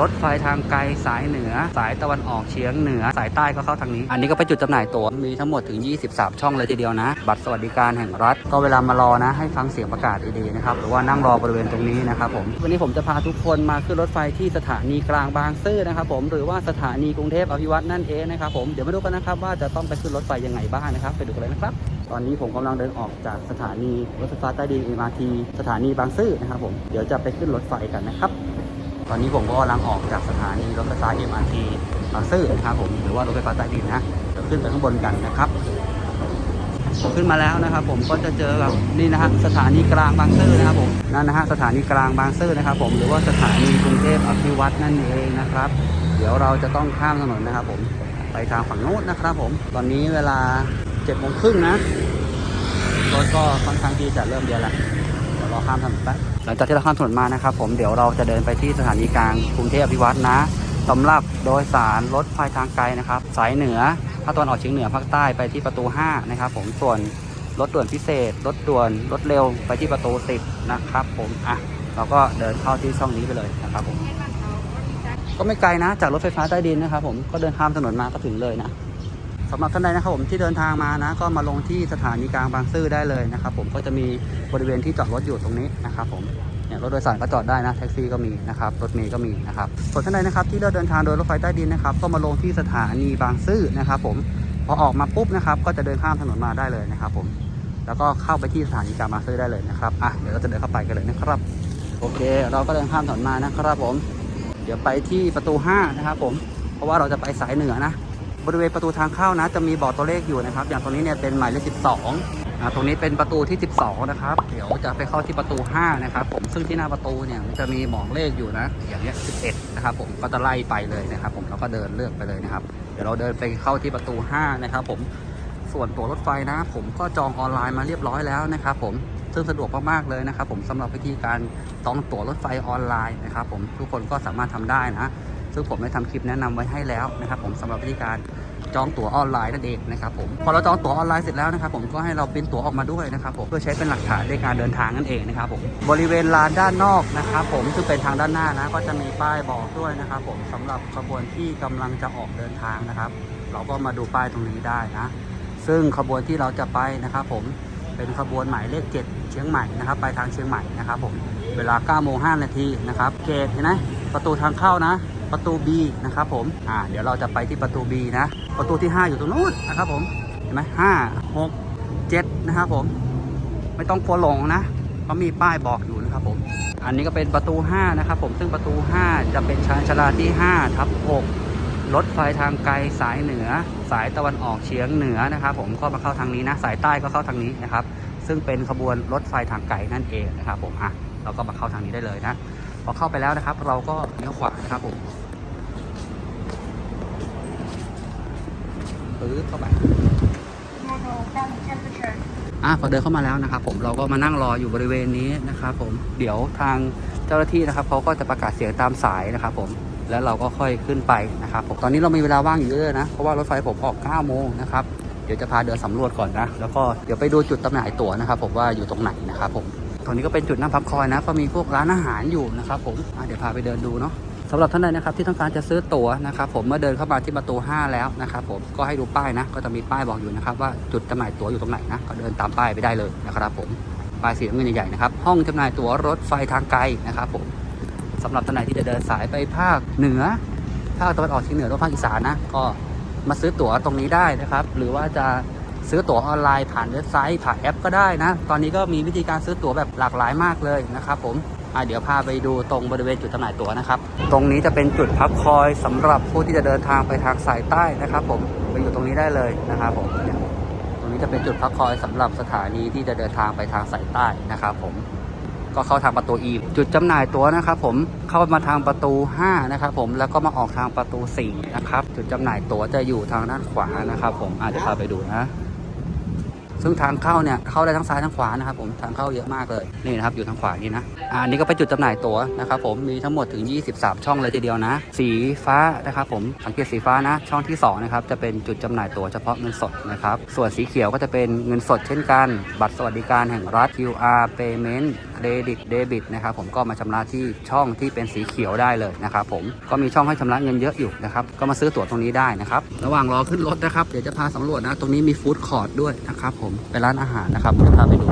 รถไฟทางไกลสายเหนือ สายตะวันออกเฉียงเหนือ สายใต้ก็เข้าทางนี้ อันนี้ก็เป็นจุดจำหน่ายตั๋วมีทั้งหมดถึง 23 ช่องเลยทีเดียวนะ บัตรสวัสดิการแห่งรัฐ ก็เวลามารอนะ ให้ฟังเสียงประกาศดีๆนะครับหรือว่านั่งรอบริเวณตรงนี้นะครับผมวันนี้ผมจะพาทุกคนมาขึ้นรถไฟที่สถานีกลางบางซื่อนะครับผมหรือว่าสถานีกรุงเทพอภิวัตนั่นเองนะครับผมเดี๋ยวมาดูกันนะครับว่าจะต้องไปขึ้นรถไฟยังไงบ้างนะครับไปดูกันเลยนะครับตอนนี้ผมกำลังเดินออกจากสถานีรถไฟฟ้าใต้ดิน MRT สถานีบางซื่อนะครับผมเดี๋ยวจะไปขึ้นรถไฟกันนะครับ ตอนนี้ผมก็กำลังออกจากสถานีรถไฟฟ้า MRT บางซื่อนะครับผมหรือว่ารถไฟฟ้าใต้ดินนะเดี๋ยวขึ้นไปข้างบนกันนะครับ ขึ้นมาแล้วนะครับ ผมก็จะเจอกับนี่นะฮะสถานีกลางบางซื่อนะครับผมนั่นนะฮะสถานีกลางบางซื่อนะครับ ผมหรือว่าสถานีกรุงเทพอภิวัตนั่นเองนะครับ เดี๋ยวเราจะต้องข้ามถนนนะครับ ผมไปทางฝั่งโน้นนะครับ ผมตอนนี้เวลา7จ็ดโมงครึ่งนะรถก็ค่อนข้างที่จะเริ่มเยอะแล้ว เรอข้ามถนนแป๊บหลังจากที่เราข้ามถนนมานะครับ ผมเดี๋ยวเราจะเดินไปที่สถานีกลางกรุงเทพอภิวัฒน์นะสำหรับโดยสารรถไฟทางไกลนะครับ สายเหนือภาคตะวันออกเฉียงเหนือภาคใต้ไปที่ประตู 5 นะครับ ผมส่วนรถด่วนพิเศษ รถด่วนรถเร็วไปที่ประตู 10 นะครับ ผมอะเราก็เดินเข้าที่ช่องนี้ไปเลยนะครับผมก็ไม่ไกลนะ จากรถไฟฟ้าใต้ดินนะครับ ผมก็เดินข้ามถนนมาก็ถึงเลยนะ สำหรับท่านใดนะครับผมที่เดินทางมานะ ก็มาลงที่สถานีกลางบางซื่อได้เลยนะครับผมก็จะมีบริเวณที่จอดรถอยู่ตรงนี้นะครับผมเนี่ยรถโดยสารก็จอดได้นะแท็กซี่ก็มีนะครับรถเมล์ก็มีนะครับส่วนท่านใดนะครับที่เลือกเดินทางโดยรถไฟใต้ดินนะครับ ก็มาลงที่สถานีบางซื่อนะครับผมพอออกมาปุ๊บนะครับ ก็จะเดินข้ามถนนมาได้เลยนะครับ ผมแล้วก็เข้าไปที่สถานีกลางบางซื่อได้เลยนะครับอะเดี๋ยวเราจะเดินเข้าไปกันเลยนะครับ โอเค เราก็เดินข้ามถนนมานะครับผม เดี๋ยวไปที่ประตู5นะครับผมเพราะว่าเราจะไปสายเหนือนะ บริเวณประตูทางเข้านะ จะมีบอร์ตัวเลขอยู่นะครับ อย่างตรงนี้เนี่ยเป็นหมายเลข 12อ่าตรงนี้เป็นประตูที่ 12 นะครับ เดี๋ยวจะไปเข้าที่ประตู 5 นะครับ ผม ซึ่งที่หน้าประตูเนี่ยมันจะมีหมอกเลขอยู่นะ อย่างเนี้ย 11 นะครับ ผม ก็จะไล่ไปเลยนะครับ ผม แล้วก็เดินเลือกไปเลยนะครับ เดี๋ยวเราเดินไปเข้าที่ประตู 5 นะครับ ผม ส่วนตั๋วรถไฟนะ ผมก็จองออนไลน์มาเรียบร้อยแล้วนะครับ ผม ซึ่งสะดวกมากๆเลยนะครับ ผมสำหรับวิธีการจองตั๋วรถไฟออนไลน์นะครับ ผม ทุกคนก็สามารถทำได้นะ ซึ่งผมได้ทำคลิปแนะนำไว้ให้แล้วนะครับ ผมสำหรับวิธีการจองตั๋วออนไลน์นั่นเองนะครับผมพอเราจองตั๋วออนไลน์เสร็จแล้วนะครับผมก็ให้เราปริ้นตั๋วออกมาด้วยนะครับผมเพื่อใช้เป็นหลักฐานในการเดินทางนั่นเองนะครับผมบริเวณลานด้านนอกนะครับผมซึ่งเป็นทางด้านหน้านะก็จะมีป้ายบอกด้วยนะครับผมสำหรับขบวนที่กำลังจะออกเดินทางนะครับ เราก็มาดูป้ายตรงนี้ได้นะ ซึ่งขบวนที่เราจะไปนะครับผมเป็นขบวนหมายเลข 7 เชียงใหม่นะครับไปทางเชียงใหม่นะครับผมเวลา9โมง5นาทีนะครับเกตเห็นไหมประตูทางเข้านะ ประตู B นะครับผมอ่าเดี๋ยวเราจะไปที่ประตู B นะ ประตูที่ 5 อยู่ตรงนู้นนะครับผมเห็นไหมห้าหกเจ็ดนะครับผม ไม่ต้องกลัวหลงนะเขามีป้ายบอกอยู่นะครับผม อันนี้ก็เป็นประตู 5 นะครับผมซึ่งประตู 5 จะเป็นชานชาลาที่5ทับ6รถไฟทางไกลสายเหนือ สายตะวันออกเฉียงเหนือนะครับผมก็มาเข้าทางนี้นะ สายใต้ก็เข้าทางนี้นะครับ ซึ่งเป็นขบวนรถไฟทางไกลนั่นเองนะครับผมอะเราก็มาเข้าทางนี้ได้เลยนะ พอเข้าไปแล้วนะครับ เราก็เลี้ยวขวานะครับผมปื๊ดเข้าไปอะพอเดินเข้ามาแล้วนะครับ ผมเราก็มานั่งรออยู่บริเวณนี้นะครับ ผมเดี๋ยวทางเจ้าหน้าที่นะครับเขาก็จะประกาศเสียงตามสายนะครับ ผมแล้วเราก็ค่อยขึ้นไปนะครับผมตอนนี้เรามีเวลาว่างอยู่เยอะนะเพราะว่ารถไฟผมออก9โมงนะครับเดี๋ยวจะพาเดินสำรวจก่อนนะ แล้วก็เดี๋ยวไปดูจุดจำหน่ายตั๋วนะครับ ผมว่าอยู่ตรงไหนนะครับผม ตรงนี้ก็เป็นจุดนั่งพักคอยนะ ก็มีพวกร้านอาหารอยู่นะครับผมเดี๋ยวพาไปเดินดูเนาะสำหรับท่านใดนะครับที่ต้องการจะซื้อตั๋วนะครับผมเมื่อเดินเข้ามาที่ประตู 5 แล้วนะครับผมก็ให้ดูป้ายนะ ก็จะมีป้ายบอกอยู่นะครับว่าจุดจำหน่ายตั๋วอยู่ตรงไหนนะก็เดินตามป้ายไปได้เลยนะครับผมป้ายสีน้ำเงินใหญ่ๆนะครับห้องจำหน่ายตั๋วรถไฟทางไกลนะครับผมสำหรับท่านใดที่จะเดินสายไปภาคเหนือภาคตะวันออกเฉียงเหนือหรือภาคอีสานนะก็มาซื้อตั๋วตรงนี้ได้นะครับ หรือว่าจะ ซื้อตั๋วออนไลน์ผ่านเว็บไซต์ผ่านแอป ก็ได้นะ ตอนนี้ก็มีวิธีการซื้อตั๋วแบบหลากหลายมากเลยนะครับผมเดี๋ยวพาไปดูตรงบริเวณจุดจำหน่ายตั๋วนะครับ ตรงนี้จะเป็นจุดพักคอยสำหรับผู้ที่จะเดินทางไปทางสายใต้นะครับ ผมไปอยู่ตรงนี้ได้เลยนะครับผมตรงนี้จะเป็นจุดพักคอยสำหรับสถานีที่จะเดินทางไปทางสายใต้นะครับ ผมก็เข้าทางประตู E จุดจำหน่ายตั๋วนะครับ ผมเข้ามาทางประตู 5 นะครับ ผมแล้วก็มาออกทางประตู 4 นะครับ จุดจำหน่ายตั๋วจะอยู่ทางด้านขวานะครับ ผมอาจจะพาไปดูนะ ซึ่งทางเข้าเนี่ยเข้าได้ทั้งซ้ายทั้งขวานะครับผมทางเข้าเยอะมากเลยนี่นะครับอยู่ทางขวานี่นะอ่านนี้ก็เป็นจุดจำหน่ายตั๋วนะครับผมมีทั้งหมดถึง 23 ช่องเลยทีเดียวนะ สีฟ้านะครับผมสังเกตสีฟ้านะ ช่องที่2นะครับจะเป็นจุดจำหน่ายตั๋วเฉพาะเงินสดนะครับส่วนสีเขียวก็จะเป็นเงินสดเช่นกัน บัตรสวัสดิการแห่งรัฐ QR payment เครดิตเดบิตนะครับผมก็มาชำระที่ช่องที่เป็นสีเขียวได้เลยนะครับผมก็มีช่องให้ชำระเงินเยอะอยู่นะครับก็มาซื้อตั๋วตรงนี้ได้นะครับระหว่างรอขึ้นรถนะครับเดี๋ยวจะพาสำรวจนะตรงนี้มีฟู้ดคอร์ทด้วยนะครับผมเป็นร้านอาหารนะครับจะพาไปดู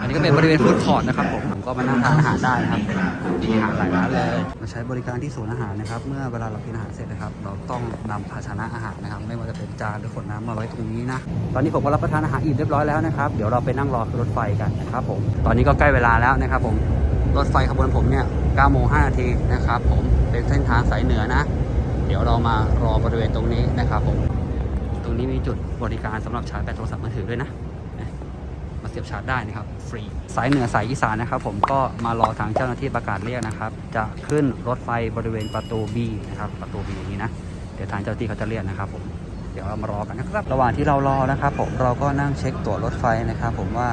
อันนี้ก็เป็นบริเวณฟู้ดคอร์ทนะครับผมผมก็มานั่งทานอาหารได้ครับ มีอาหารหลายร้านเลยมาใช้บริการที่ศูนย์อาหารนะครับ เมื่อเวลาเรากินอาหารเสร็จนะครับ เราต้องนำภาชนะอาหารนะครับ ไม่ว่าจะเป็นจานหรือขวดน้ำมาไว้ตรงนี้นะ ตอนนี้ผมก็รับประทานอาหารอิ่มเรียบร้อยแล้วนะครับ เดี๋ยวเราไปนั่งรอรถไฟกันนะครับผม ตอนนี้ก็ใกล้เวลาแล้วนะครับผม รถไฟขบวนผมเนี่ย9โมง5นาทีนะครับผม เป็นเส้นทางสายเหนือนะ เดี๋ยวเรามารอบริเวณตรงนี้นะครับผม ตรงนี้มีจุดบริการสำหรับชาร์จแบตโทรศัพท์มือถือด้วยนะ เสียบชาร์จได้นะครับฟรีสายเหนือสายอีสานนะครับ ผมก็มารอทางเจ้าหน้าที่ประกาศเรียกนะครับ จะขึ้นรถไฟบริเวณประตู B นะครับประตู B นี้นะเดี๋ยวทางเจ้าหน้าที่เขาจะเรียกนะครับผมเดี๋ยวเรามารอกันนะครับ ระหว่างที่เรารอนะครับ ผมเราก็นั่งเช็คตั๋วรถไฟนะครับ ผมว่า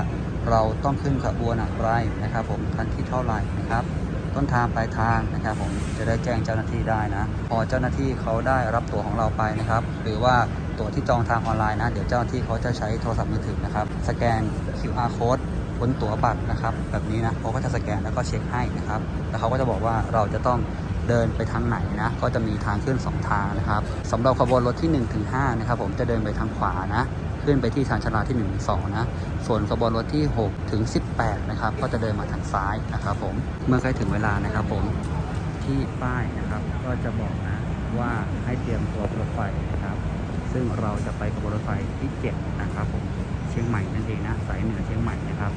เราต้องขึ้นขบวนอะไรนะครับ ผมทันที่เท่าไหร่นะครับต้นทางปลายทางนะครับ ผมจะได้แจ้งเจ้าหน้าที่ได้นะ พอเจ้าหน้าที่เขาได้รับตั๋วของเราไปนะครับ หรือว่าตั๋วที่จองทางออนไลน์นะ เดี๋ยวเจ้าหน้าที่เขาจะใช้โทรศัพท์มือถือนะครับ สแกน QR code บนตั๋วบัตรนะครับ แบบนี้นะเขาก็จะสแกนแล้วก็เช็คให้นะครับ แล้วเขาก็จะบอกว่าเราจะต้องเดินไปทางไหนนะ ก็จะมีทางขึ้น 2 ทางนะครับสำหรับขบวนรถที่1ถึง5นะครับ ผมจะเดินไปทางขวานะขึ้นไปที่ชานชาลาที่1นึ่งสองนะ ส่วนขบวนรถที่ 6 ถึง 18 นะครับ ก็จะเดินมาทางซ้ายนะครับผม เมื่อใกล้ถึงเวลานะครับผม ที่ป้ายนะครับ ก็จะบอกนะว่าให้เตรียมตัวรถไฟ ซึ่งเราจะไปขบวนรถไฟที่7นะครับผมเชียงใหม่นั่นเองนะสายเหนือเชียงใหม่นะครับ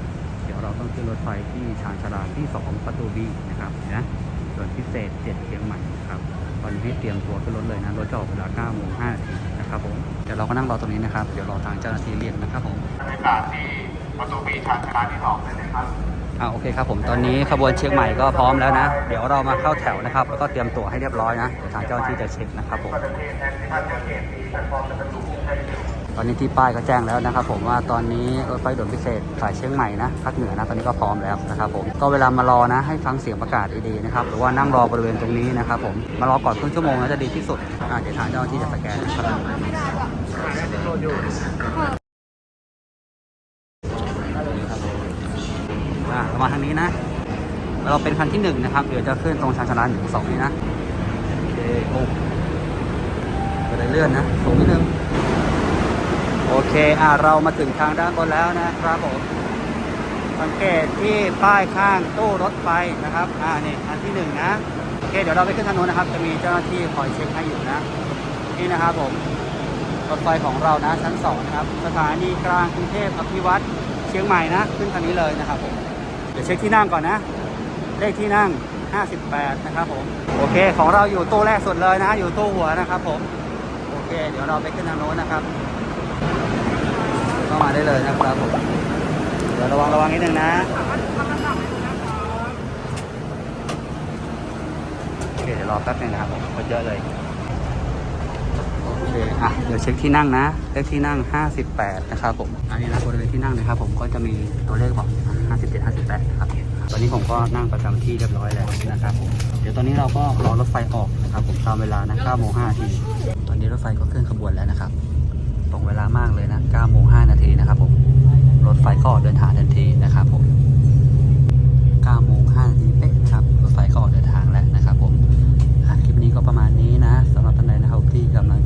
เดี๋ยวเราต้องขึ้นรถไฟที่ชานชาลาที่ 2 ประตูบีนะครับนะส่วนพิเศษ 7 เชียงใหม่นะครับตอนนี้ให้เตรียมตัวขึ้นรถเลยนะรถจะออกเวลา9โมง5นาทีนะครับผมเดี๋ยวเราก็นั่งรอตรงนี้นะครับเดี๋ยวรอทางเจ้าหน้าที่เรียกนะครับผมบรรยากาศที่ประตูบีชานชาลาที่สองเลยนะครับ อ่าโอเคครับผมตอนนี้ขบวนเชียงใหม่ก็พร้อมแล้วนะ เดี๋ยวเรามาเข้าแถวนะครับ แล้วก็เตรียมตั๋วให้เรียบร้อยนะเดี๋ยวทางเจ้าหน้าที่จะเช็คนะครับผมตอนนี้ที่ป้ายก็แจ้งแล้วนะครับผมว่าตอนนี้รถไฟด่วนพิเศษสายเชียงใหม่นะภาคเหนือนะตอนนี้ก็พร้อมแล้วนะครับผมก็เวลามารอนะให้ฟังเสียงประกาศดีๆนะครับหรือว่านั่งรอบริเวณตรงนี้นะครับผมมารอก่อนครึ่งชั่วโมงนะจะดีที่สุดอ่าเดี๋ยวทางเจ้าหน้าที่จะสแกนนะครับอ่าเรา มาทางนี้นะ เราเป็นคันที่หนึ่งนะครับ เดี๋ยวจะขึ้นตรงชานชาลาหนึ่งสองนี้นะ โอเคโอ้ก็ได้เลื่อนนะสูงนิดนึง โอเค อ่าเรามาถึงทางด้านบนแล้วนะครับผม สังเกตที่ป้ายข้างตู้รถไฟนะครับ อ่านี่อันที่หนึ่งนะ โอเค เดี๋ยวเราไปขึ้นทางโน้นนะครับ จะมีเจ้าหน้าที่คอยเช็คให้อยู่นะ นี่นะครับผม รถไฟของเรานะชั้นสองนะครับ สถานีกลางกรุงเทพอภิวัตรเชียงใหม่นะ ขึ้นทางนี้เลยนะครับผม เดี๋ยวเช็คที่นั่งก่อนนะ เลขที่นั่ง 58 นะครับผม โอเค ของเราอยู่ตู้แรกสุดเลยนะ อยู่ตู้หัวนะครับผม โอเค เดี๋ยวเราไปขึ้นทางโน้นนะครับ เข้ามาได้เลยนะครับผม เดี๋ยวระวังระวังนิดนึงนะ โอเค เดี๋ยวรอแป๊บนึงนะครับผมคนเยอะเลย โอเคอะเดี๋ยวเช็คที่นั่งนะเลขที่นั่ง 58 นะครับผม อันนี้นะบริเวณที่นั่งนะครับผมก็จะมีตัวเลขบอกนะ57 58นะครับตอนนี้ผมก็นั่งประจำที่เรียบร้อยแล้วนะครับผมเดี๋ยวตอนนี้เราก็รอรถไฟออกนะครับผมตามเวลานะ9โมง5นาทีตอนนี้รถไฟก็เคลื่อนขบวนแล้วนะครับ ตรงเวลามากเลยนะ9โมง5นาทีนะครับผมรถไฟก็ออกเดินทางทันทีนะครับผม9โมง5นาทีเป๊ะครับรถไฟก็ออกเดินทางแล้วนะครับผมคลิปนี้ก็ประมาณนี้นะสำหรับท่านใดนะครับที่กำลัง